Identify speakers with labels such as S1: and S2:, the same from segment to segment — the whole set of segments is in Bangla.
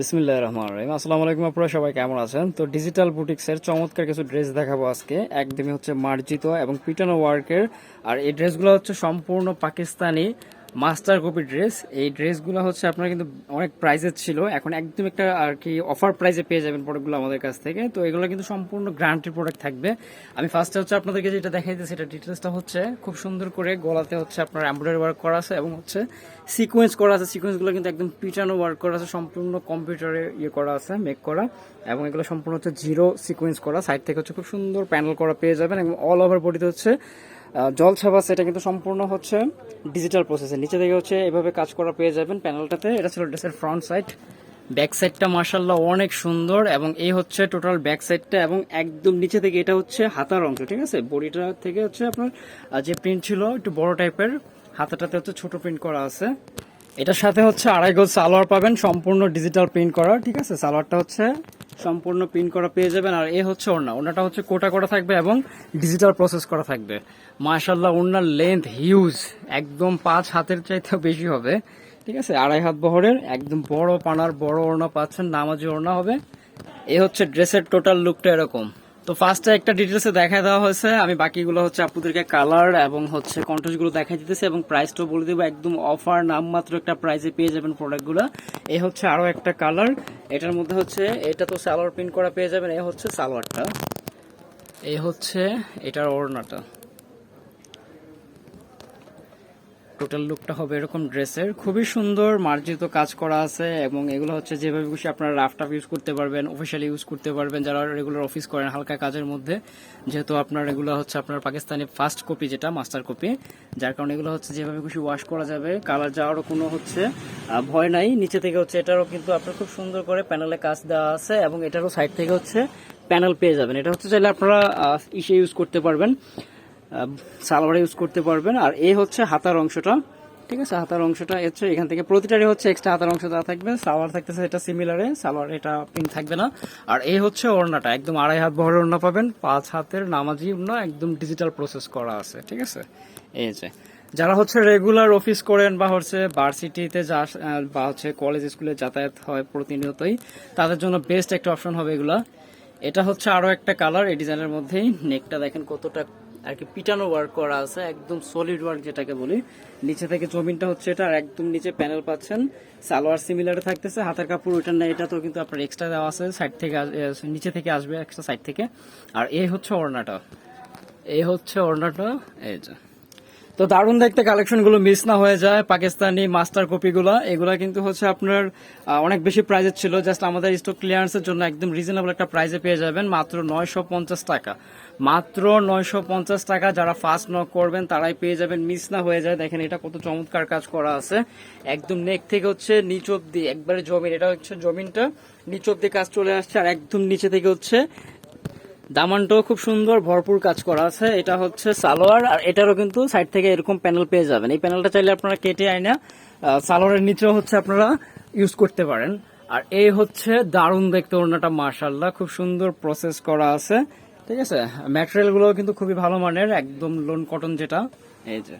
S1: বিসমিল্লাহ রহমান রহিম। আসসালামু আলাইকুম আপনারা সবাই, কেমন আছেন? তো ডিজিটাল বুটিক্সের চমৎকার কিছু ড্রেস দেখাবো আজকে। একদমই হচ্ছে মার্জিত এবং পিটানো ওয়ার্কের আর এই ড্রেসগুলো হচ্ছে সম্পূর্ণ পাকিস্তানি। Master copy dress. এই ড্রেসগুলো হচ্ছে আপনার কিন্তু অনেক প্রাইসের ছিল। এখন একদম একটা আর কি অফার প্রাইজে পেয়ে যাবেন প্রোডাক্টগুলো আমাদের কাছ থেকে। তো এগুলো কিন্তু সম্পূর্ণ গ্যারান্টি প্রোডাক্ট থাকবে। আমি ফার্স্টে হচ্ছে আপনাদেরকে যেটা দেখাই দিচ্ছি সেটা ডিটেলসটা হচ্ছে খুব সুন্দর করে গলাতে হচ্ছে আপনার এমব্রয়ডারি ওয়ার্ক করা আছে এবং হচ্ছে সিকোয়েন্স করা আছে। সিকোয়েন্সগুলো কিন্তু একদম পিটানো ওয়ার্ক করা আছে, সম্পূর্ণ কম্পিউটারে ইয়ে করা আছে মেক করা। এবং এগুলো সম্পূর্ণ হচ্ছে জিরো সিকোয়েন্স করা। সাইড থেকে হচ্ছে খুব সুন্দর প্যানেল করা পেয়ে যাবেন এবং অল ওভার বডিতে হচ্ছে জল ছাপাস এটা কিন্তু সম্পূর্ণ হচ্ছে ডিজিটাল প্রসেসের নিচে থেকে হচ্ছে এভাবে কাজ করা পেয়ে যাবেন প্যানেলটাতে এটা ছিল ড্রেসের ফ্রন্ট সাইড ব্যাক সাইডটা মার্শাল্লাহ অনেক সুন্দর এবং এই হচ্ছে টোটাল ব্যাক সাইডটা এবং একদম নিচে থেকে এটা হচ্ছে হাতার অংশ, ঠিক আছে? বডিটা থেকে হচ্ছে আপনার যে প্রিন্ট ছিল একটু বড় টাইপের হাতাটাতে হচ্ছে ছোট প্রিন্ট করা আছে। এটার সাথে হচ্ছে আড়াই গজ সালোয়ার পাবেন, সম্পূর্ণ ডিজিটাল প্রিন্ট করা, ঠিক আছে? সালোয়ারটা হচ্ছে সম্পূর্ণ প্রিন্ট করা পেয়ে যাবেন। আর এ হচ্ছে ওড়না। ওড়নাটা হচ্ছে কোটা করা থাকবে এবং ডিজিটাল প্রসেস করা থাকবে। মাশাল্লাহ ওড়নার লেন্থ হিউজ একদম পাঁচ হাতের চাইতেও বেশি হবে। ঠিক আছে? আড়াই হাত বহরের, একদম বড় পানার বড় ওড়না পাচ্ছেন। নামাজি ওড়না হবে। এ হচ্ছে ড্রেসের টোটাল লুকটা এরকম। তো ফার্স্টে একটা ডিটেলসে দেখা দেওয়া হয়েছে। আমি বাকিগুলো হচ্ছে আপনাদেরকে কালার এবং হচ্ছে কন্টেস্টগুলো গুলো দেখা দিতেছে এবং প্রাইসটাও বলে দেবো। একদম অফার নামমাত্র একটা প্রাইসে পেয়ে যাবেন প্রোডাক্টগুলো এই হচ্ছে আরও একটা কালার এটার মধ্যে হচ্ছে, এটা তো সালোয়ার প্রিন্ট করা পেয়ে যাবেন। এ হচ্ছে সালোয়ারটা। এই হচ্ছে এটার ওড়নাটা। টোটাল লুকটা হবে এরকম ড্রেসের। খুবই সুন্দর মার্জিত কাজ করা আছে এবং এগুলো হচ্ছে যেভাবে খুশি আপনারা রাফ টাফ ইউজ করতে পারবেন অফিসিয়ালি ইউজ করতে পারবেন যারা রেগুলার অফিস করেন হালকা কাজের মধ্যে। যেহেতু আপনার এগুলো হচ্ছে আপনার পাকিস্তানি ফার্স্ট কপি যেটা মাস্টার কপি যার কারণে এগুলো হচ্ছে যেভাবে খুশি ওয়াশ করা যাবে। কালার যাওয়ারও কোনো হচ্ছে ভয় নাই। নিচে থেকে হচ্ছে এটারও কিন্তু আপনার খুব সুন্দর করে প্যানেলে কাজ দেওয়া আছে এবং এটারও সাইড থেকে হচ্ছে প্যানেল পেয়ে যাবেন। এটা হচ্ছে চাইলে আপনারা ইসে ইউজ করতে পারবেন। সালোয়ার ইউজ করতে পারবেন। আর এই হচ্ছে হাতার অংশটা। ঠিক আছে? হাতার অংশটা হচ্ছে এখান থেকে প্রতিটারই হচ্ছে এক্সট্রা হাতার অংশ দেওয়া থাকবে। সালোয়ার থাকতেছে এটা সিমিলারে সালোয়ার এটা পিন থাকবে না। আর এই হচ্ছে ওড়নাটা, একদম আড়াই হাত বহরের ওড়না পাবেন। পাঁচ হাতের নামাজি ওড়না, একদম ডিজিটাল প্রসেস করা আছে। ঠিক আছে? এই যে, যারা হচ্ছে রেগুলার অফিস করেন বা হচ্ছে ভার্সিটিতে যা বা হচ্ছে কলেজ স্কুলে যাতায়াত হয় প্রতিনিয়তই, তাদের জন্য বেস্ট একটা অপশন হবে এগুলা। এটা হচ্ছে আরও একটা কালার এই ডিজাইনের মধ্যেই। নেকটা দেখেন কতটা আর কি পিটানো ওয়ার্ক করা আছে, একদম সলিড ওয়ার্ক যেটাকে বলি। নিচে থেকে জমিনটা হচ্ছে এটা, আর একদম নিচে প্যানেল পাচ্ছেন। সালোয়ার সিমিলার থাকতেছে, হাতের কাপড় ওইটা না এটা তো কিন্তু আপনার এক্সট্রা দেওয়া আছে সাইড থেকে নিচে থেকে আসবে এক্সট্রা সাইড থেকে। আর এই হচ্ছে ওড়নাটা। এই হচ্ছে ওড়নাটা, এই যে। তো দারুণ দেখতে কালেকশনগুলো মিস না হয়ে যায়, পাকিস্তানি মাস্টার কপি গুলো এগুলা কিন্তু হচ্ছে আপনার অনেক বেশি প্রাইজের ছিল জাস্ট আমাদের স্টক ক্লিয়ারেন্সের জন্য একদম রিজনেবল একটা প্রাইজে পেয়ে যাবেন, মাত্র নয়শো পঞ্চাশ টাকা। মাত্র নয়শো পঞ্চাশ টাকা যারা ফার্স্ট নক করবেন, তারাই পেয়ে যাবেন মিস না হয়ে যায়। দেখেন এটা কত চমৎকার কাজ করা আছে। একদম নেক থেকে হচ্ছে নিচ অব্দি, একবারে জমিন, এটা হচ্ছে জমিনটা, নিচ অব্দি কাজ চলে আসছে, আর একদম নিচে থেকে হচ্ছে দামানটাও খুব সুন্দর ভরপুর কাজ করা আছে। এটা হচ্ছে সালোয়ার আর এটারও কিন্তু সাইড থেকে এরকম প্যানেল পেয়ে যাবেন। এই প্যানেলটা চাইলে আপনারা কেটে আহ, সালোয়ারের নিচেও হচ্ছে আপনারা ইউজ করতে পারেন। আর এই হচ্ছে দারুণ দেখতে ওড়নাটা মার্শাল্লাহ খুব সুন্দর প্রসেস করা আছে। ঠিক আছে? ম্যাটেরিয়ালগুলো কিন্তু খুবই ভালো মানের একদম লোন কটন যেটা। এই যে।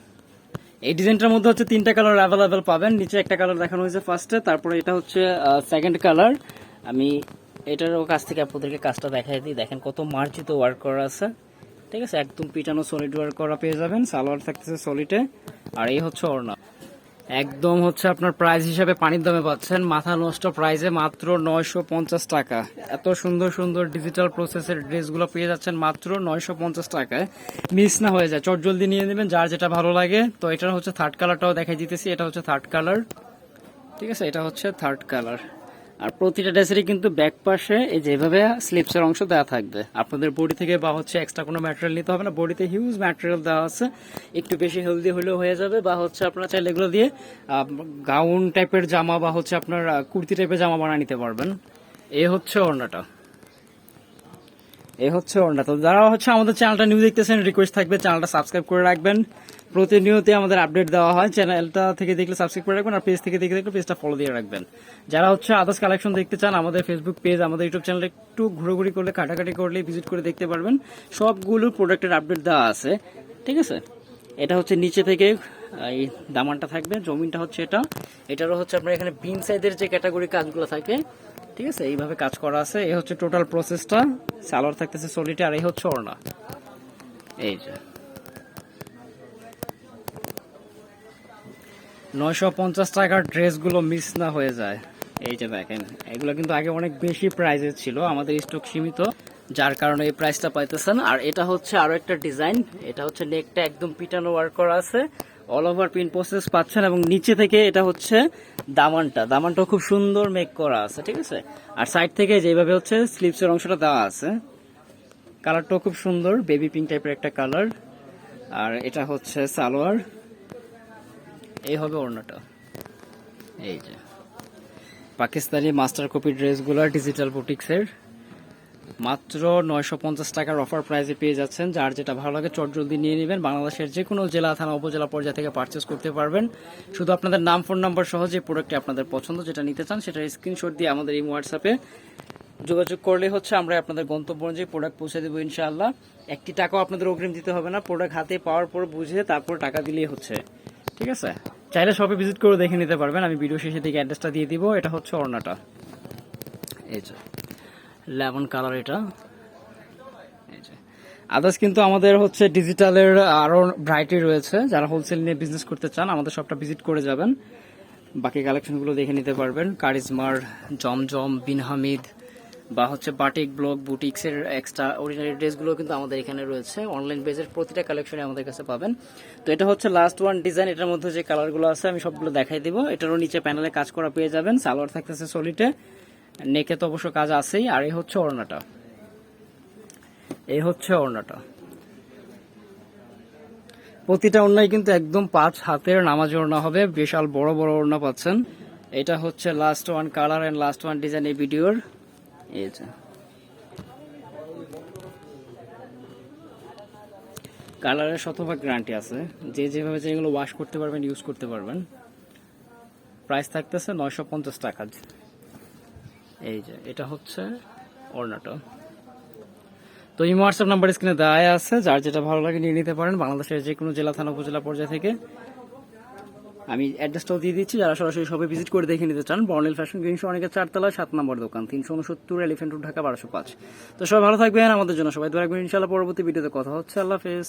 S1: এই ডিজাইনটার মধ্যে হচ্ছে তিনটা কালার অ্যাভেলেবেল পাবেন। নিচে একটা কালার দেখানো হয়েছে ফার্স্টে তারপরে এটা হচ্ছে সেকেন্ড কালার আমি এটারও কাছ থেকে আপনাদেরকে কাজটা দেখাই দিই। দেখেন কত মার্জিত ওয়ার্ক করা আছে। ঠিক আছে? একদম পিটানো সলিড ওয়ার্ক করা পেয়ে যাবেন। সালোয়ার থাকতেছে সলিডে আর এই হচ্ছে ওড়না। একদম হচ্ছে আপনার প্রাইস হিসাবে পানির দামে পাচ্ছেন। মাথা নষ্ট প্রাইসে মাত্র নয়শো পঞ্চাশ টাকা। এত সুন্দর সুন্দর ডিজিটাল প্রসেসের ড্রেসগুলো পেয়ে যাচ্ছেন মাত্র নয়শো পঞ্চাশ টাকায়। মিস না হয়ে যায়। চট জলদি নিয়ে নেবেন, যার যেটা ভালো লাগে। তো এটার হচ্ছে থার্ড কালারটাও দেখাই দিতেছি। এটা হচ্ছে থার্ড কালার ঠিক আছে? এটা হচ্ছে থার্ড কালার আর প্রতিটা ড্রেসেরই কিন্তু ব্যাক পাশে এই যেভাবে স্লিপসের অংশ দেওয়া থাকবে। আপনাদের বডি থেকে বা হচ্ছে এক্সট্রা কোনো ম্যাটেরিয়াল নিতে হবে না। বডিতে হিউজ ম্যাটেরিয়াল দেওয়া আছে। একটু বেশি হেলদি হলেও হয়ে যাবে বা হচ্ছে আপনারা চাইলে এগুলো দিয়ে গাউন টাইপের জামা বা হচ্ছে আপনার কুর্তি টাইপের জামা বানিয়ে নিতে পারবেন। এ হচ্ছে ওড়নাটা। এ হচ্ছে ওড়না তো যারা হচ্ছে আমাদের চ্যানেলটা নিউ দেখতেছেন রিকোয়েস্ট থাকবে চ্যানেলটা সাবস্ক্রাইব করে রাখবেন। প্রতিনিয়ত আমাদের আপডেট দেওয়া হয়। চ্যানেলটা থেকে দেখলে সাবস্ক্রাইব করে রাখবেন আর পেজ থেকে দেখে দেখলে পেজটা ফলো দিয়ে রাখবেন। যারা হচ্ছে আদার্স কালেকশন দেখতে চান, আমাদের ফেসবুক পেজ আমাদের ইউটিউব চ্যানেলে একটু ঘুরোঘুরি করলে, কাটাকাটি করলে ভিজিট করে দেখতে পারবেন। সবগুলো প্রোডাক্টের আপডেট দেওয়া আছে। ঠিক আছে? এটা হচ্ছে নিচে থেকে এই দামানটা থাকবে, জমিনটা হচ্ছে এটা। এটারও হচ্ছে আপনার এখানে বিন সাইজের যে ক্যাটাগরি কাজগুলো থাকে, ঠিক আছে? এইভাবে কাজ করা আছে। এই হচ্ছে টোটাল প্রসেসটা সালোয়ার থাকতেছে সলিটে আর এই হচ্ছে ওড়না। এই যে। নয়শো পঞ্চাশ টাকার ড্রেসগুলো মিস না হয়ে যায়। এই যে দেখেন, এগুলো কিন্তু আগে অনেক বেশি প্রাইজের ছিল, আমাদের স্টক সীমিত, যার কারণে এই প্রাইসটা পাইতেছেন। আর এটা হচ্ছে আরও একটা ডিজাইন এটা হচ্ছে নেকটা একদম পিটানো ওয়ার্ক করা আছে। অল ওভার পিন প্রসেস পাচ্ছেন এবং নিচে থেকে এটা হচ্ছে দামানটা। দামানটা খুব সুন্দর মেক করা আছে, ঠিক আছে? আর সাইড থেকে যেভাবে হচ্ছে স্লিপসের অংশটা দেওয়া আছে কালারটাও খুব সুন্দর বেবি পিঙ্ক টাইপের একটা কালার আর এটা হচ্ছে সালোয়ার। এই হবে ওড়নাটা। এই যে। পাকিস্তানি মাস্টার কপি ড্রেসগুলো ডিজিটাল বুটিক্সের মাত্র নয়শো পঞ্চাশ টাকার অফার প্রাইসে পেয়ে যাচ্ছেন। যার যেটা ভালো লাগে চট জলদি নিয়ে নেবেন। বাংলাদেশের যে কোনো জেলা, থানা, উপজেলা, পর্যায়ে থেকে পারচেস করতে পারবেন। শুধু আপনাদের নাম ফোন নাম্বার সহ যে প্রোডাক্টটি আপনাদের পছন্দ যেটা নিতে চান সেটা স্ক্রিনশট দিয়ে আমাদের এই হোয়াটসঅ্যাপে যোগাযোগ করলে হচ্ছে আমরা আপনাদের গন্তব্য অনুযায়ী প্রোডাক্ট পৌঁছে দেবো ইনশাআল্লাহ। একটি টাকাও আপনাদের অগ্রিম দিতে হবে না। প্রোডাক্ট হাতে পাওয়ার পর বুঝে তারপর টাকা দিলেই হচ্ছে। ঠিক আছে? চাইলে শপে ভিজিট করে দেখে নিতে পারবেন। আমি ভিডিও শেষে থেকে অ্যাড্রেসটা দিয়ে দিব। এটা হচ্ছে অর্ণাটা এই যে, লেমন কালার এটা। আদার্স কিন্তু আমাদের হচ্ছে ডিজিটালের আরও ভ্যারাইটি রয়েছে। যারা হোলসেল নিয়ে বিজনেস করতে চান, আমাদের শপটা ভিজিট করে যাবেন। বাকি কালেকশনগুলো দেখে নিতে পারবেন। কারিজমার জমজম বিন হামিদ বা হচ্ছে বাটিক, ব্লক, বুটিক্সের এক্সট্রা অরিজিনাল ড্রেসগুলো কিন্তু আমাদের এখানে রয়েছে। অনলাইন বেজের প্রতিটা কালেকশনে আমাদের কাছে পাবেন। তো এটা হচ্ছে লাস্ট ওয়ান ডিজাইন এটার মধ্যে যে কালারগুলো আছে আমি সবগুলো দেখাই দিব। এটারও নিচে প্যানেলে কাজ করা পেয়ে যাবেন। সালোয়ার থাকতেছে সলিটে নেকে তো অবশ্য কাজ আছেই। আর এই হচ্ছে ওড়নাটা। এই হচ্ছে ওড়নাটা। প্রতিটা ওড়নাই কিন্তু একদম পাঁচ হাতের নামাজ ওড়না হবে। বিশাল বড় বড় ওড়না পাচ্ছেন। এটা হচ্ছে last one colour and last one design এই ভিডিওর এই যে কালারের শতভাগ গ্যারান্টি আছে। যে যেভাবে যেগুলো ওয়াশ করতে পারবেন ইউজ করতে পারবেন। প্রাইস থাকতেছে নয়শো পঞ্চাশ টাকা। এই যে, এটা হচ্ছে ওড়নাটা তো এই হোয়াটসঅ্যাপ নাম্বার স্ক্রিনে দেওয়া আছে। যার যেটা ভালো লাগে নিয়ে নিতে পারেন। বাংলাদেশের যে কোনো জেলা, থানা, উপজেলা পর্যায় থেকে আমি অ্যাড্রেসটাও দিয়ে দিচ্ছি, যারা সরাসরি সবাই ভিজিট করে দেখে নিতে চান বর্ণিল ফ্যাশন গ্রিন অনেকের চারতলা, সাত নম্বর দোকান, তিনশো উনসত্তর এলিফেন্ট রোড ঢাকা বারোশো পাঁচ। তো সবাই ভালো থাকবেন, আমাদের জন্য সবাই দু রাখবেন ইনশাল্লাহ পরবর্তী ভিডিওতে কথা হচ্ছে, আল্লাহ হাফেজ।